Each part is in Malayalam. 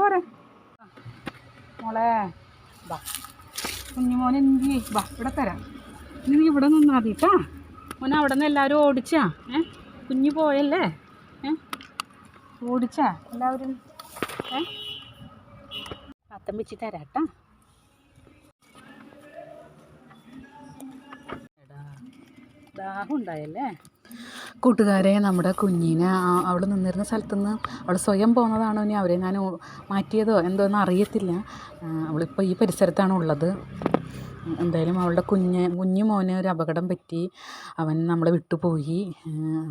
പോരെ. മോളെ വാ കുഞ്ഞുമോൻ എന്ത് ബാ ഇവിടെ തരാം. നീ ഇവിടെ നിന്നാ മതി കേട്ടാ മോനെ അവിടെ നിന്ന് എല്ലാവരും ഓടിച്ചാ. ഏ? കുഞ്ഞു പോയല്ലേ? ഏ? ഓടിച്ചാ എല്ലാവരും? ഏ? പത്തം വെച്ച് തരാട്ടാ ദാഹം ഉണ്ടായല്ലേ? കൂട്ടുകാരെ നമ്മുടെ കുഞ്ഞിനെ അവൾ നിന്നിരുന്ന സ്ഥലത്തുനിന്ന് അവൾ സ്വയം പോകുന്നതാണോ ഇനി അവരെ ഞാൻ മാറ്റിയതോ എന്തോന്ന് അറിയത്തില്ല. ആ, അവളിപ്പോൾ ഈ പരിസരത്താണ് ഉള്ളത്. എന്തായാലും അവളുടെ കുഞ്ഞ് കുഞ്ഞു മോന് ഒരു അപകടം പറ്റി. അവൻ നമ്മളെ വിട്ടുപോയി.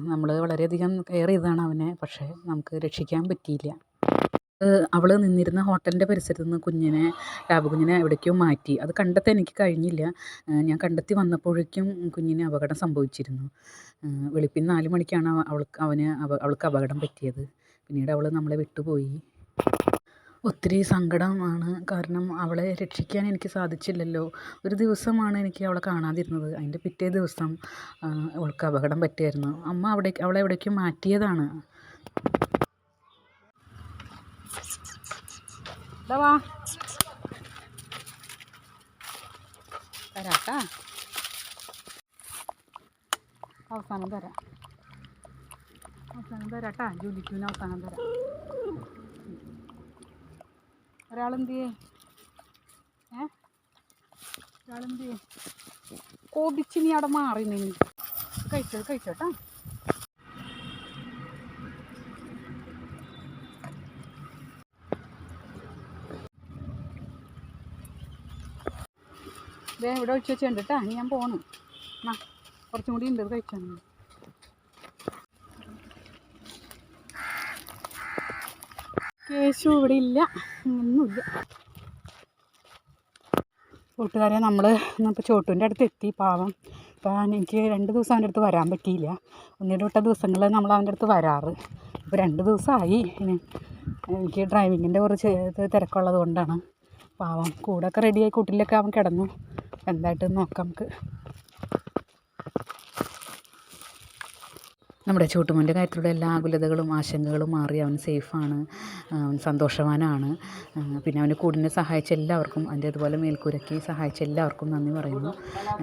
നമ്മൾ വളരെയധികം കെയർ ചെയ്തതാണ് അവനെ. പക്ഷേ നമുക്ക് രക്ഷിക്കാൻ പറ്റിയില്ല. അവൾ നിന്നിരുന്ന ഹോട്ടലിന്റെ പരിസരത്ത് നിന്ന് കുഞ്ഞിനെ ലാബ് കുഞ്ഞിനെ എവിടേക്കോ മാറ്റി. അത് കണ്ടെത്താൻ എനിക്ക് കഴിഞ്ഞില്ല. ഞാൻ കണ്ടെത്തി വന്നപ്പോഴേക്കും കുഞ്ഞിന് അപകടം സംഭവിച്ചിരുന്നു. വെളുപ്പിന് നാല് മണിക്കാണ് അവ- അവൾക്ക് അവന് അവൾക്ക് അപകടം പറ്റിയത്. പിന്നീട് അവൾ നമ്മളെ വിട്ടുപോയി. ഒത്തിരി സങ്കടമാണ് കാരണം അവളെ രക്ഷിക്കാൻ എനിക്ക് സാധിച്ചില്ലല്ലോ. ഒരു ദിവസമാണ് എനിക്ക് അവളെ കാണാതിരുന്നത്. അതിന്റെ പിറ്റേ ദിവസം അവൾക്ക് അപകടം പറ്റിയായിരുന്നു. അമ്മ അവിടെ അവളെ എവിടേക്കും മാറ്റിയതാണ്. ഇതാ വാ തരാട്ടാ അവസാനം തരാം അവസാനം തരാട്ടാ ജൂലിക്കൂന് അവസാനം തരാം ഒരാളെന്ത് ചെയ്യേ ഏ ഒരാളെന്ത് ചെയ്യേ കൊതിച്ച് നീ അവിടെ മാറി നീ കഴിച്ചോ കഴിച്ചോട്ടാ ദേ ഇവിടെ ഒഴിച്ച് വെച്ച് കേട്ടാ ഇനി ഞാൻ പോണു. എന്നാ കുറച്ചും കൂടി ഉണ്ട്. ഇത് കഴിച്ചോ കേശു ഇവിടെ ഇല്ല. ഒന്നുമില്ല. കൂട്ടുകാരെ നമ്മൾ ഇന്നിപ്പോൾ ചോട്ടുവിന്റെ അടുത്ത് എത്തി. പാവം. അപ്പോൾ എനിക്ക് രണ്ട് ദിവസം അവന്റെ അടുത്ത് വരാൻ പറ്റിയില്ല. ഒന്നിട വിട്ട ദിവസങ്ങളിൽ നമ്മൾ അവന്റെ അടുത്ത് വരാറ്. ഇപ്പോൾ രണ്ട് ദിവസമായി. എനിക്ക് ഡ്രൈവിങ്ങിന്റെ കുറച്ച് ഇത് തിരക്കുള്ളത് കൊണ്ടാണ്. പാവം. കൂടൊക്കെ റെഡിയായി കൂട്ടിലൊക്കെ അവൻ കിടന്നു. എന്തായിട്ട് നോക്കാം നമുക്ക്. നമ്മുടെ ചൂട്ടുമോന്റെ കാര്യത്തിലൂടെ എല്ലാ ആകുലതകളും ആശങ്കകളും മാറി അവൻ സേഫാണ് അവൻ സന്തോഷവാനാണ്. പിന്നെ അവന്റെ കൂടിനെ സഹായിച്ച എല്ലാവർക്കും അതിന്റെ അതുപോലെ മേൽക്കൂരയ്ക്ക് സഹായിച്ച എല്ലാവർക്കും നന്ദി പറയുന്നു.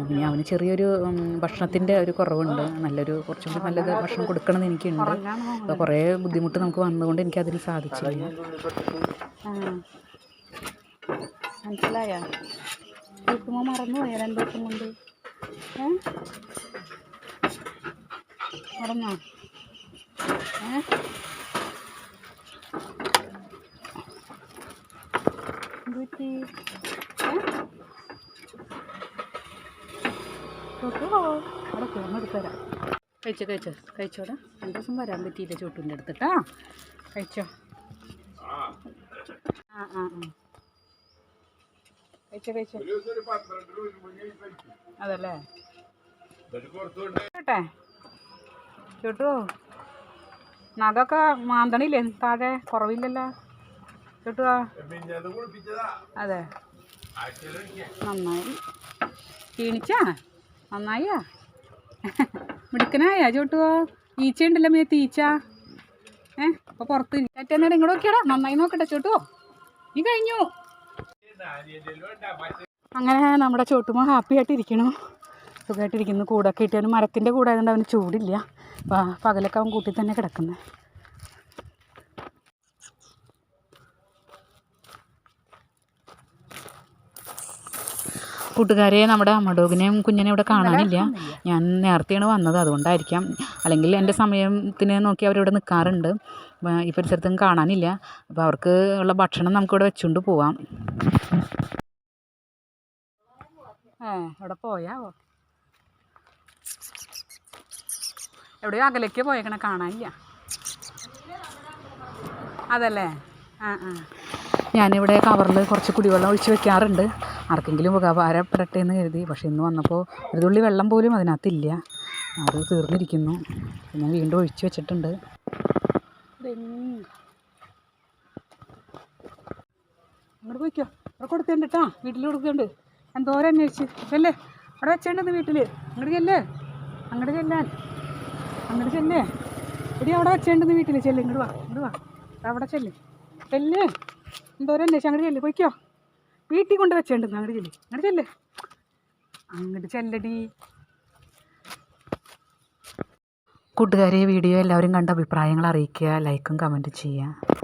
പിന്നെ അവന് ചെറിയൊരു ഭക്ഷണത്തിന്റെ ഒരു കുറവുണ്ട്. നല്ലൊരു കുറച്ചും കൂടി നല്ലത് ഭക്ഷണം കൊടുക്കണമെന്ന് എനിക്കുണ്ട്. അപ്പോൾ കുറേ ബുദ്ധിമുട്ട് നമുക്ക് വന്നതുകൊണ്ട് എനിക്കതിന് സാധിച്ചില്ല. മനസ്സിലായ? കേൾക്കുമ്പോൾ മറന്നു പോയ രണ്ട് ദിവസം കൊണ്ട്? ഏ? മറന്നോ? ഏ? ചോട്ടോ അവിടെ കിടന്ന് എടുത്തരാം കഴിച്ചോ കഴിച്ചോ. കഴിച്ചോടാ. രണ്ടു ദിവസം വരാൻ പറ്റിയില്ല ചോട്ടിന്റെ അടുത്തിട്ടാ കഴിച്ചോ ആ ആ ആ കഴിച്ചോ വെച്ച്. അതല്ലേ? കേട്ടെ ചോട്ടു. നഖമൊക്കെ മാന്തണില്ലേ? താഴെ കുറവില്ലല്ലോ. ചോട്ടുവാ അതെ നന്നായി. ക്ഷീണിച്ചാ? നന്നായാ മിടുക്കനായാ ചോട്ടുവോ ഈച്ച ഉണ്ടല്ലോ മേ തീച്ച. ഏ? അപ്പൊ പുറത്ത് ഏറ്റവും ഇങ്ങോട്ട് നോക്കിയാടാ. നന്നായി നോക്കട്ടെ ചോട്ടുവോ നീ കഴിഞ്ഞു. അങ്ങനെ നമ്മുടെ ചോട്ടുമ ഹാപ്പി ആയിട്ടിരിക്കണം. സുഖമായിട്ടിരിക്കുന്നു കൂടൊക്കെ ഇട്ട് അവന് മരത്തിന്റെ കൂടെ ആയതുകൊണ്ട് അവന് ചൂടില്ല. പകലൊക്കെ അവൻ കൂട്ടിൽ തന്നെ കിടക്കുന്നത് കൂട്ടുകാരെ നമ്മുടെ അമ്മഡോഗിനെയും കുഞ്ഞിനെ ഇവിടെ കാണാനില്ല. ഞാൻ നേരത്തെയാണ് വന്നത്. അതുകൊണ്ടായിരിക്കാം. അല്ലെങ്കിൽ എന്റെ സമയത്തിന് നോക്കി അവരിവിടെ നിൽക്കാറുണ്ട് ഈ പരിസരത്തൊന്നും കാണാനില്ല. അപ്പോൾ അവർക്ക് ഉള്ള ഭക്ഷണം നമുക്കിവിടെ വെച്ചുകൊണ്ട് പോവാം. ഏ ഇവിടെ പോയാവോ എവിടെയോ അകലേക്ക് പോയേക്കണേ കാണാനില്ല. അതല്ലേ? ആ ആ. ഞാനിവിടെ കവറിൽ കുറച്ച് കുടിവെള്ളം ഒഴിച്ച് വെക്കാറുണ്ട്. ആർക്കെങ്കിലും ഉപകാരപ്പെടട്ടെ എന്ന് കരുതി. പക്ഷേ ഇന്ന് വന്നപ്പോൾ ഒരു തുള്ളി വെള്ളം പോലും അതിനകത്തില്ല. അത് തീർന്നിരിക്കുന്നു. ഞാൻ വീണ്ടും ഒഴിച്ച് വെച്ചിട്ടുണ്ട്. അങ്ങോട്ട് പോയിക്കോ. അവിടെ കൊടുത്തേണ്ട കേട്ടോ വീട്ടിൽ കൊടുക്കുന്നുണ്ട് എന്തോരം അന്വേഷിച്ച്. ചെല്ലേ അവിടെ വെച്ചേണ്ടത് വീട്ടിൽ അങ്ങോട്ട് ചെല്ലേ. അങ്ങോട്ട് ചെല്ലാൻ. അങ്ങോട്ട് ചെല്ലേ. ഇടി അവിടെ വെച്ചേണ്ടത് വീട്ടിൽ ചെല്ലേ. ഇങ്ങോട്ട് വാ. ഇങ്ങോട്ട് വാ. അവിടെ ചെല്ലേ. ചെല്ലേ. എന്തോരം അന്വേഷിച്ച്. അങ്ങോട്ട് ചെല്ലേ. പോയിക്കോ. വീട്ടിൽ കൊണ്ട് വെച്ചേണ്ടത് അങ്ങോട്ട് ചെല്ലേ. അങ്ങോട്ട് ചെല്ലേ. അങ്ങോട്ട് ചെല്ലടി. കൂട്ടുകാരെ വീഡിയോ എല്ലാവരും കണ്ട അഭിപ്രായങ്ങൾ അറിയിക്കുക ലൈക്കും കമന്റും ചെയ്യുക.